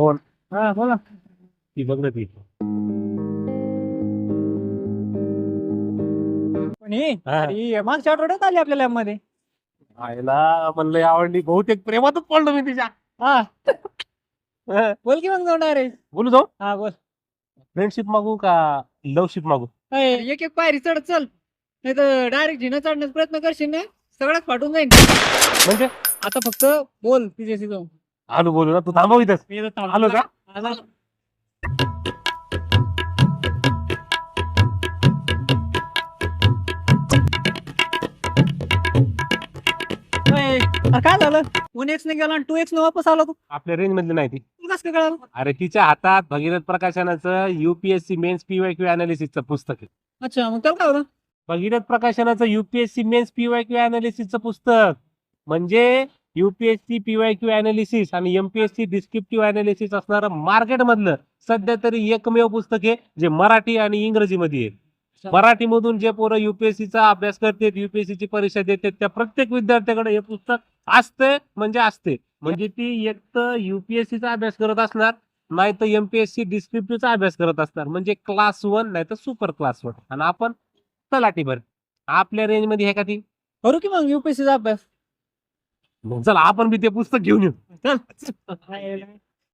Phone हा बोला. ती बघ ना ती. पण ही हा. ही मागच्या आठवड्यात आली आपल्या लॅबमध्ये. आईला म्हणलं आवडली बहुतेक प्रेमातच पडलो मी तिच्या. हा. हा. बोल की मग जाऊन डायरेक्ट बोलू जाऊ. हा बोल. फ्रेंडशिप मागू का लवशिप मागू? अय, एक एक पायरी चढत चल. नाही तर डायरेक्ट झिनं चढण्याचा प्रयत्न करशील ना सगळ्यात फाटून जाईन. म्हणजे? आता फक्त बोल तिच्याशी जाऊन. आलो बोलू ना तू थांबव इथंच. मी. आलो का? आला. अय, अरे काय झालं? वन एक्स ने गेला टू एक्स ने वापस आला तू? आपल्या रेंज मधली नाही ती. तुला कसं काय कळालं? अरे तिच्या हातात Bhagirath प्रकाशनाचं UPSC mains P Y Q अनालिसिसचं पुस्तक आहे. अच्छा मग त्याला काय होतं Bhagirath प्रकाशनाचं UPSC mains P Y Q अनालिसिसचं पुस्तक. म्हणजे UPSC P Y Q analysis आणि एमपीएससी डिस्क्रिप्टिव्ह अनालिसिस असणारं मार्केट मधलं सध्या तरी एकमेव पुस्तक आहे जे मराठी आणि इंग्रजीमध्ये आहे. मराठी मधून जे पोरं UPSC चा अभ्यास करतात UPSC ची परीक्षा देतात त्या प्रत्येक विद्यार्थ्याकडे हे पुस्तक असते म्हणजे असते. म्हणजे ती एक तर युपीएससी चा अभ्यास करत असणार नाही तर एमपीएससी डिस्क्रिप्टिव्ह चा अभ्यास करत असणार. म्हणजे क्लास वन नाही तर सुपर क्लास वन आणि आपण तलाठी भर. आपल्या रेंजमध्ये आहे का ती? करू की मग युपीएससीचा अभ्यास? चला आपण बी ते पुस्तक घेऊन येऊ. चल.